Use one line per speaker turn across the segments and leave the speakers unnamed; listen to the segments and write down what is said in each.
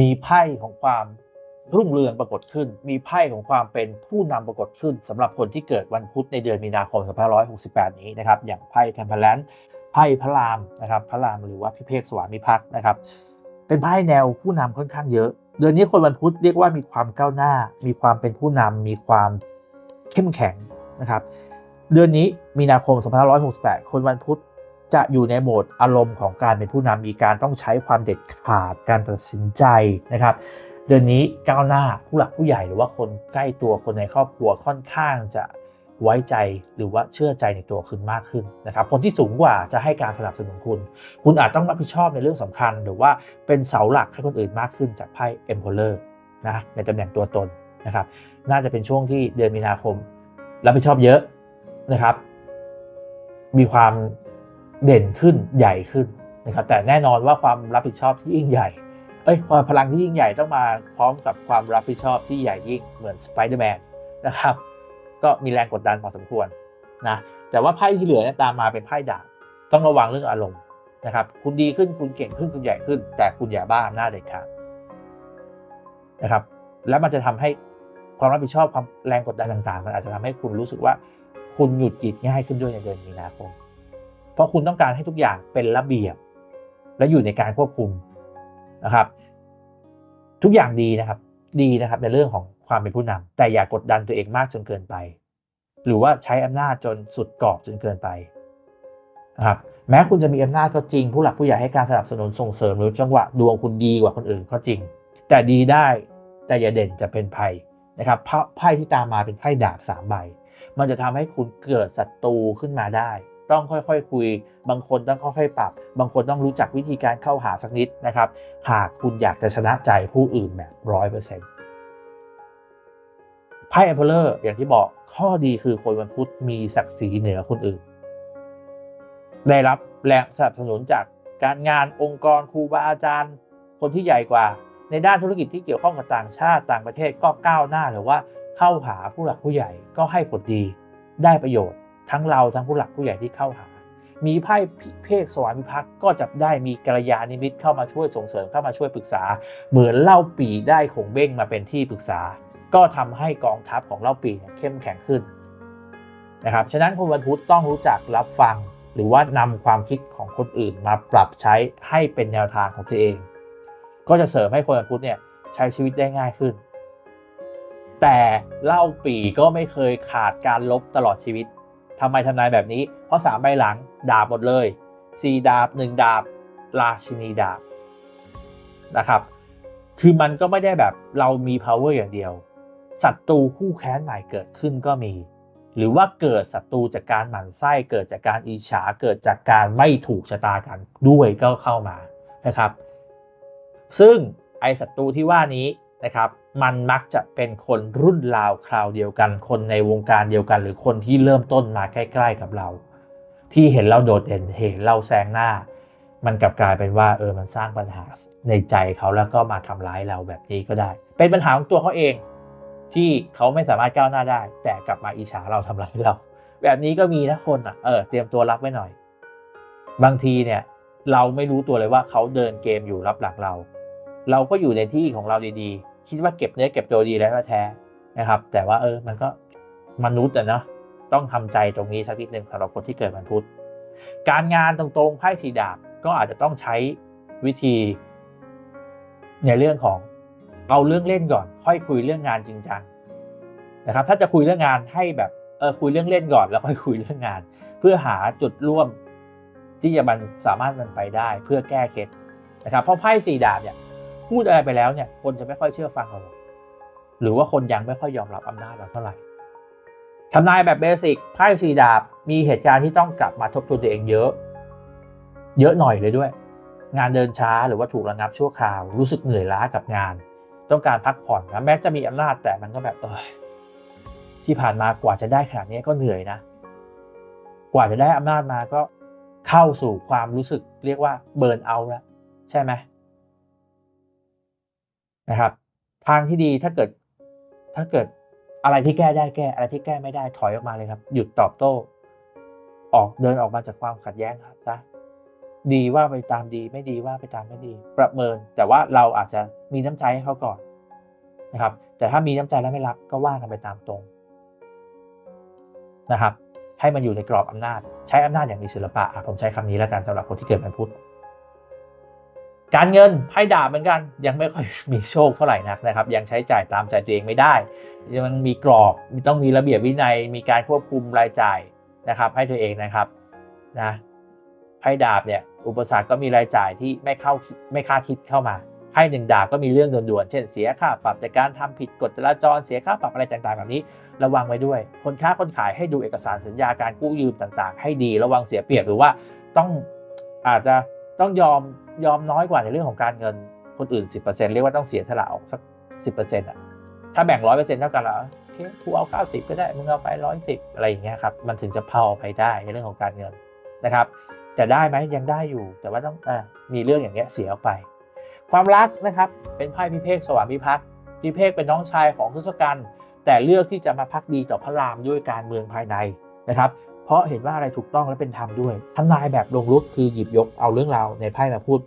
มีไพ่ของความรุ่งเรืองปรากฏขึ้น มีไพ่ของความเป็นผู้นำปรากฏขึ้นสำหรับคนที่เกิดวันพุธในเดือนมีนาคม 2568 นี้นะครับ อย่างไพ่เทมเพลนไพ่พระรามนะครับ พระรามหรือว่าพิเภกสวามิภักดิ์นะครับ เป็นไพ่แนวผู้นำค่อนข้างเยอะ เดือนนี้คนวันพุธเรียกว่ามีความก้าวหน้า มีความเป็นผู้นำมีความเข้มแข็งนะครับ เดือนนี้มีนาคม 2568 คนวันพุธ จะอยู่ในโหมดอารมณ์ของการเป็นผู้นำมีการต้องใช้ความเด็ดขาดการตัดสินใจนะครับ เดือนนี้ก้าวหน้าผู้หลักผู้ใหญ่หรือว่าคนใกล้ตัวคนในครอบครัวค่อนข้างจะไว้ใจหรือว่าเชื่อใจในตัวคุณมากขึ้นนะครับ คนที่สูงกว่าจะให้การสนับสนุนคุณ คุณอาจต้องรับผิดชอบในเรื่องสำคัญ หรือว่าเป็นเสาหลักให้คนอื่นมากขึ้นจากไพ่ Emperor นะในตำแหน่งตัวตนนะครับ น่าจะเป็นช่วงที่เดือนมีนาคม รับผิดชอบเยอะนะครับ มีความ เด่นขึ้นใหญ่ขึ้นนะครับแต่แน่นอนว่าความรับผิดชอบที่ยิ่งใหญ่เอ้ยความพลังที่ยิ่งใหญ่ต้องมาพร้อมกับความรับผิดชอบที่ใหญ่ยิ่งเหมือนสไปเดอร์แมนนะครับก็มีแรงกดดันพอสมควรนะแต่ว่าไพ่ที่เหลือเนี่ยตามมาเป็นไพ่ดาบต้องระวังเรื่องอารมณ์นะครับคุณดีขึ้นคุณเก่งขึ้นคุณใหญ่ขึ้น แต่คุณอย่าบ้าอำนาจเด็ดขาดนะครับแล้วมันจะทำให้ความรับผิดชอบความแรงกดดันต่างๆ มันอาจจะทำให้คุณรู้สึกว่าคุณหยุดหยิดง่ายขึ้นด้วยในเดือนมีนาคม เพราะคุณต้องการให้ทุกอย่างเป็นระเบียบ และอยู่ในการควบคุมนะครับ ทุกอย่างดีนะครับ ดีนะครับในเรื่องของความเป็นผู้นำแต่อย่ากดดันตัวเองมากจนเกินไป หรือว่าใช้อำนาจจนสุดกรอบจนเกินไปนะครับแม้คุณจะมีอำนาจก็จริง ผู้หลักผู้ใหญ่ให้การสนับสนุนส่งเสริมหรือจังหวะดวงคุณดีกว่าคนอื่นก็จริง แต่ดีได้แต่อย่าเด่นจะเป็นภัยนะครับเพราะไพ่ที่ตามมาเป็นไพ่ดาบสามใบ มันจะทำให้คุณเกิดศัตรูขึ้นมาได้ ต้องค่อยๆคคุย บางคนต้องค่อยๆปรับ บางคนต้องรู้จักวิธีการเข้าหาสักนิดนะครับ หากคุณอยากจะชนะใจผู้อื่นแบบร้อยเปอร์เซ็นต์ไพ่เอ p เพลอร์อย่างที่บอกข้อดีคือคนวันพุธมีศักดิ์ศรีเหนือคนอื่น ได้รับแรงสนับสนุนจากการงานองค์กรครูบาอาจารย์ คนที่ใหญ่กว่า ในด้านธุรกิจที่เกี่ยวข้องกับต่างชาติต่างประเทศก็ก้าวหน้าหรือว่าเข้าหาผู้หลักผู้ใหญ่ก็ให้ผลดีได้ประโยชน์ ทั้งเราทั้งผู้หลักผู้ใหญ่ที่เข้าหา มีไพ่เพกสวามิภักดิ์ก็จะได้มีกัลยาณมิตเข้ามาช่วยส่งเสริมเข้ามาช่วยปรึกษา เหมือนเล่าปีได้ขงเบ้งมาเป็นที่ปรึกษา ก็ทำให้กองทัพของเล่าปีเนี่ยเข้มแข็งขึ้นนะครับฉะนั้นคนวันพุธต้องรู้จักรับฟัง หรือว่านำความคิดของคนอื่นมาปรับใช้ให้เป็นแนวทางของตัวเอง ก็จะเสริมให้คนวันพุธเนี่ยใช้ชีวิตได้ง่ายขึ้น แต่เล่าปีก็ไม่เคยขาดการลบตลอดชีวิต ทำไมทำนายแบบนี้ เพราะสามใบหลังดาบหมดเลยสี่ดาบหนึ่งดาบ ราชินีดาบนะครับ คือมันก็ไม่ได้แบบเรามี power อย่างเดียว ศัตรูคู่แค้นใหม่เกิดขึ้นก็มี หรือว่าเกิดศัตรูจากการหมั่นไส้เกิดจากการอิจฉาเกิดจากการไม่ถูกชะตากันด้วยก็เข้ามานะครับ ซึ่งไอศัตรูที่ว่านี้นะครับ มันมักจะเป็นคนรุ่นราวคราวเดียวกัน คนในวงการเดียวกัน หรือคนที่เริ่มต้นมาใกล้ๆกับเรา ที่เห็นเราโดดเด่นเห็นเราแซงหน้า มันกลับกลายเป็นว่าเออมันสร้างปัญหาในใจเขาแล้วก็มาทำร้ายเราแบบนี้ก็ได้ เป็นปัญหาของตัวเขาเอง ที่เขาไม่สามารถก้าวหน้าได้ แต่กลับมาอิจฉาเราทำร้ายเรา แบบนี้ก็มีนะคนอะเออเตรียมตัวรับไว้หน่อย บางทีเนี่ยเราไม่รู้ตัวเลยว่าเขาเดินเกมอยู่รับหลังเรา เราก็อยู่ในที่ของเราดีๆ คิดว่าเก็บเนื้อเก็บตัวดีแล้วแท้นะครับ แต่ว่าเออมันก็มนุษย์อะเนาะต้องทำใจตรงนี้สักนิดหนึ่งสำหรับคนที่เกิดวันพุธการงานตรงๆไพ่สีดาบก็อาจจะต้องใช้วิธี ในเรื่องของเอาเรื่องเล่นก่อน ค่อยคุยเรื่องงานจริงจังนะครับ ถ้าจะคุยเรื่องงานให้แบบเออคุยเรื่องเล่นก่อนแล้วค่อยคุยเรื่องงาน เพื่อหาจุดร่วมที่จะมันสามารถมันไปได้เพื่อแก้เคล็ดนะครับเพราะไพ่สีดาบเนี่ย พูดอะไรไปแล้วเนี่ยคนจะไม่ค่อยเชื่อฟังเราหรือว่าคนยังไม่ค่อยยอมรับอำนาจเราเท่าไหร่ทำนายแบบเบสิกไพ่สีดาบ มีเหตุการณ์ที่ต้องกลับมาทบทวนตัวเองเยอะ เยอะหน่อยเลยด้วย งานเดินช้าหรือว่าถูกระงับชั่วคราว รู้สึกเหนื่อยล้ากับงาน ต้องการพักผ่อนนะแม้จะมีอำนาจแต่มันก็แบบเออที่ผ่านมากว่าจะได้ขนาดนี้ก็เหนื่อยนะ กว่าจะได้อำนาจมาก็เข้าสู่ความรู้สึกเรียกว่าเบิร์นเอาแล้วใช่ไหม นะครับ ทางที่ดีถ้าเกิดถ้าเกิดอะไรที่แก้ได้แก้อะไรที่แก้ไม่ได้ถอยออกมาเลยครับ หยุดตอบโต้ ออกเดินออกมาจากความขัดแย้งครับซะดีว่าไปตามดี ไม่ดีว่าไปตามไม่ดี ประเมิน แต่ว่าเราอาจจะมีน้ำใจให้เขาก่อนนะครับ แต่ถ้ามีน้ำใจแล้วไม่รักก็ว่ากันไปตามตรงนะครับ ให้มันอยู่ในกรอบอำนาจ ใช้อำนาจอย่างมีศิลปะผมใช้คำนี้แล้วกันสำหรับคนที่เกิดวันพุธ การเงินไพ่ดาบเหมือนกันยังไม่ค่อยมีโชคเท่าไหร่นักนะครับ ยังใช้จ่ายตามใจตัวเองไม่ได้ ยังมีกรอบมีต้องมีระเบียบวินัย มีการควบคุมรายจ่ายนะครับ ให้ตัวเองนะครับนะไพ่ดาบเนี่ยอุปสรรคก็มีรายจ่ายที่ไม่เข้าไม่คาดคิดเข้ามาไพ่หนึ่งดาบก็มีเรื่องด่วนๆเช่นเสียค่าปรับจากการทำผิดกฎจราจรเสียค่าปรับอะไรต่างๆแบบนี้ ระวังไว้ด้วย คนค้าคนขายให้ดูเอกสารสัญญาการกู้ยืมต่าง ๆ ให้ดีระวังเสียเปรียบหรือว่าต้องอาจจะ ต้องยอมยอมน้อยกว่าในเรื่องของการเงินคนอื่น 10%เรียกว่าต้องเสียสละออกสัก 10%อะถ้าแบ่ง 100%เท่ากันแล้วโอเคกูเอา 90 ก็ได้มึงเอาไป 110 อะไรอย่างเงี้ยครับมันถึงจะพอไปได้ในเรื่องของการเงินนะครับแต่ได้ไหมยังได้อยู่แต่ว่าต้องอมีเรื่องอย่างเงี้ยเสียออกไป ความรักนะครับเป็นไพ่พิเภกสวามิภักดิ์พิเภกเป็นน้องชายของทศกัณฐ์แต่เลือกที่จะมาพักดีต่อพระรามด้วยการเมืองภายในนะครับ เพราะเห็นว่าอะไรถูกต้องและเป็นธรรมด้วยทำนายแบบลงลุกคือหยิบยกเอาเรื่องราวในไพ่มาพูด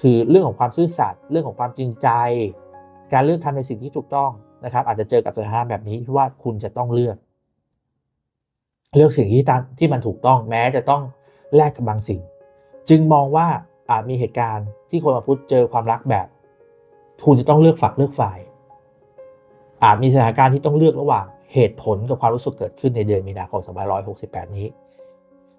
คือเรื่องของความซื่อสัตย์เรื่องของความจริงใจ การเลือกทำในสิ่งที่ถูกต้องนะครับ อาจจะเจอกับสถานการณ์แบบนี้ที่ว่าคุณจะต้องเลือก เลือกสิ่งที่ตามที่มันถูกต้องแม้จะต้องแลกกับบางสิ่ง จึงมองว่าอาจมีเหตุการณ์ที่คนมาพูดเจอความรักแบบ คุณจะต้องเลือกฝักเลือกฝ่าย อาจมีสถานการณ์ที่ต้องเลือกระหว่าง เหตุผลกับความรู้สึกเกิดขึ้นในเดือนมีนาคม2568 นี้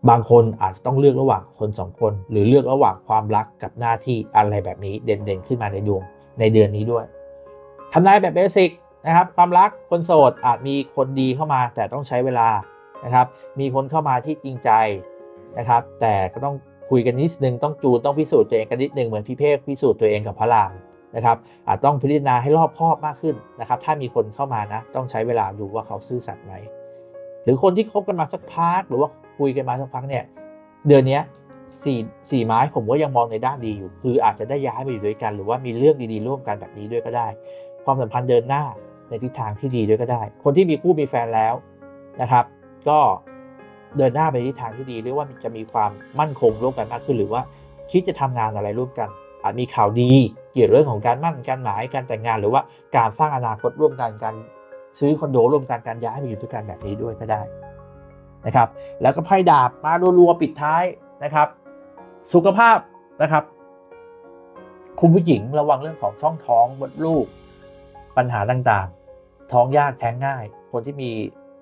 บางคนอาจจะต้องเลือกระหว่างคนสองคน หรือเลือกระหว่างความรักกับหน้าที่อะไรแบบนี้เด่นๆ ขึ้นมาในดวงในเดือนนี้ด้วยทำนายแบบเบสิกนะครับความรักคนโสดอาจมีคนดีเข้ามาแต่ต้องใช้เวลานะครับมีคนเข้ามาที่จริงใจนะครับแต่ก็ต้องคุยกันนิดนึงต้องจูนต้องพิสูจน์ตัวเองกันนิดนึงเหมือนพี่เพกพิสูจน์ตัวเองกับพระราม นะครับอาจต้องพิจารณาให้รอบคอบมากขึ้นนะครับ ถ้ามีคนเข้ามานะต้องใช้เวลาดูว่าเขาซื่อสัตย์ไหมหรือคนที่คบกันมาสักพักหรือว่าคุยกันมาสักพักเนี่ยเดือนนี้สี่สี่ไม้ผมก็ยังมองในด้านดีอยู่ คืออาจจะได้ย้ายมาอยู่ด้วยกัน หรือว่ามีเรื่องดีๆร่วมกันแบบนี้ด้วยก็ได้ ความสัมพันธ์เดินหน้าในทิศทางที่ดีด้วยก็ได้ คนที่มีคู่มีแฟนแล้วนะครับ ก็เดินหน้าไปทิศทางที่ดีเรียกว่าจะมีความมั่นคงร่วมกันมากขึ้น หรือว่าคิดจะทำงานอะไรร่วมกัน อาจมีข่าวดีเกี่ยวกับเรื่องของการมั่นการหมายการแต่งงาน หรือว่าการสร้างอนาคตร่วมกันการซื้อคอนโดร่วมกันการย้ายมาอยู่ด้วยกันแบบนี้ด้วยก็ได้นะครับ แล้วก็ไพ่ดาบมารัวๆปิดท้ายนะครับ สุขภาพนะครับ คุณผู้หญิงระวังเรื่องของช่องท้องมดลูก ปัญหาต่างๆ ท้องยากแท้งง่าย คนที่มี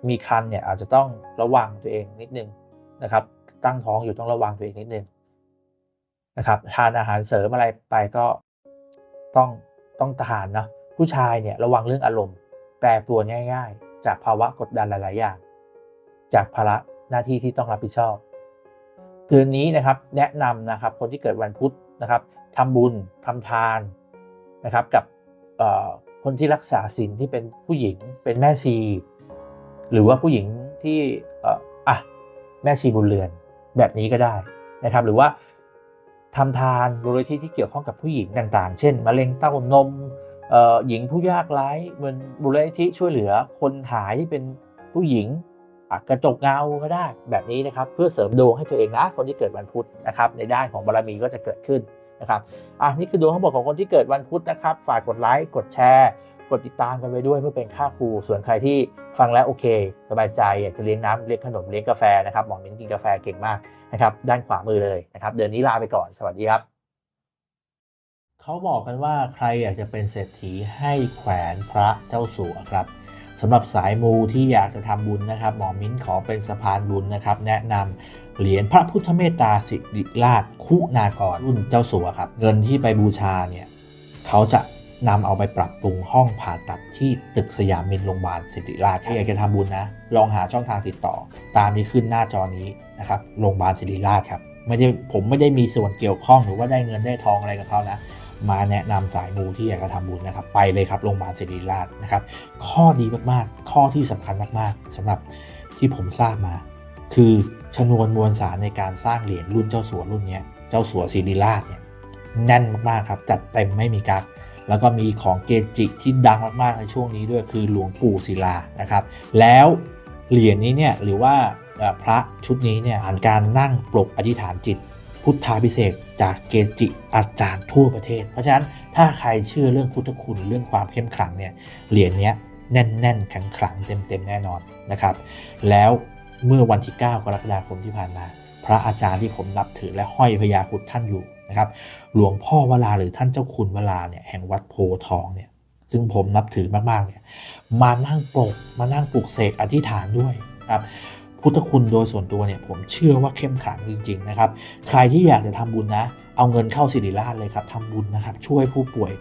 มีคันเนี่ยอาจจะต้องระวังตัวเองนิดนึงนะครับ ตั้งท้องอยู่ต้องระวังตัวเองนิดนึง นะครับทานอาหารเสริมอะไรไปก็ต้องต้องทานนะผู้ชายเนี่ยระวังเรื่องอารมณ์ แปรปรวนง่าย ๆ จากภาวะกดดันหลาย ๆ อย่าง จากภาระหน้าที่ที่ต้องรับผิดชอบเดือนนี้นะครับแนะนำนะครับคนที่เกิดวันพุธนะครับทำบุญทำทานนะครับกับคนที่รักษาศีลที่เป็นผู้หญิงเป็นแม่ชี หรือว่าผู้หญิงที่อะแม่ชีบุญเรือนแบบนี้ก็ได้นะครับ หรือว่า ทำทานบริธีที่เกี่ยวข้องกับผู้หญิงต่างๆ เช่นมะเร็งเต้านมหญิงผู้ยากไร้เหมือนบริธีช่วยเหลือคนหายที่เป็นผู้หญิงกระจกเงาก็ได้แบบนี้นะครับเพื่อเสริมดวงให้ตัวเองนะ คนที่เกิดวันพุธนะครับในด้านของบารมีก็จะเกิดขึ้นนะครับอะนี่คือดวงทั้งหมดของคนที่เกิดวันพุธนะครับ ฝากกดไลค์กดแชร์ กดติดตามกันไปด้วยเพื่อเป็นค่าครู ส่วนใครที่ฟังแล้วโอเค สบายใจอยากจะเลี้ยงน้ำเลี้ยงขนมเลี้ยงกาแฟนะครับหมอมิ้นกินกาแฟเก่งมากนะครับด้านขวามือเลยนะครับเดือนนี้ลาไปก่อนสวัสดีครับเขาบอกกันว่าใครอยากจะเป็นเศรษฐีให้แขวนพระเจ้าสัวครับสำหรับสายมูที่อยากจะทำบุญนะครับ หมอมิ้นขอเป็นสะพานบุญนะครับ แนะนำเหรียญพระพุทธเมตตาสิริราชคุณากรรุ่นเจ้าสัวครับ เงินที่ไปบูชาเนี่ยเขาจะ นำเอาไปปรับปรุงห้องผ่าตัดที่ตึกสยามมินโรงพยาบาลสิริราชถ้าอยากจะทำบุญนะ ลองหาช่องทางติดต่อ ตามที่ขึ้นหน้าจอนี้นะครับโรงพยาบาลสิริราชครับไม่ได้ผมไม่ได้มีส่วนเกี่ยวข้องหรือว่าได้เงินได้ทองอะไรกับเขานะมาแนะนำสายมูที่อยากจะทำบุญนะครับ ไปเลยครับโรงพยาบาลศิริราชนะครับ ข้อดีมากๆ ข้อที่สำคัญมากๆสำหรับที่ผมทราบมา คือชนวนมวลสารในการสร้างเหรียญรุ่นเจ้าสัวรุ่นนี้เจ้าสัวศิริราชเนี่ยแน่นมากๆครับ จัดเต็มไม่มีกัก แล้วก็มีของเกจิที่ดังมากๆในช่วงนี้ด้วยคือหลวงปู่ศิลานะครับ แล้วเหรียญนี้เนี่ยหรือว่าพระชุดนี้เนี่ยผ่านการนั่งปลกอธิษฐานจิต พุทธาพิเศษกจากเกจิอาจารย์ทั่วประเทศ เพราะฉะนั้นถ้าใครเชื่อเรื่องพุทธคุณเรื่องความเข้มขลังเนี่ยเหรียญนี้แน่นๆแข็งขลังเต็มๆแน่นอนนะครับ แล้วเมื่อวันที่ 9 กรกฎาคมที่ผ่านมาพระอาจารย์ที่ผมนับถือและห้อยพญาคุดท่านอยู่ นะครับ หลวงพ่อวลาหรือท่านเจ้าคุณวลาเนี่ยแห่งวัดโพทองเนี่ยซึ่งผมนับถือมากๆเนี่ยมานั่งปลกมานั่งปลุกเสกอธิษฐานด้วยครับพุทธคุณโดยส่วนตัวเนี่ยผมเชื่อว่าเข้มขลังจริง ๆ นะครับ ใครที่อยากจะทำบุญนะ เอาเงินเข้าสิริราชเลยครับทำบุญนะครับ ช่วยผู้ป่วย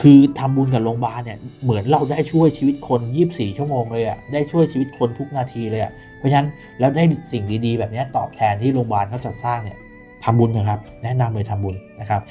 คือทำบุญกับโรงพยาบาลเนี่ยเหมือนเราได้ช่วยชีวิตคน 24 ชั่วโมงเลยอะ่ะได้ช่วยชีวิตคนทุกนาทีเลยอะ่ะเพราะฉะนั้นแล้วได้สิ่งดีๆ แบบนี้ตอบแทนที่โรงพยาบาลเขาจัดสร้างเนี่ย ทำบุญนะครับ แนะนำเลยทำบุญนะครับ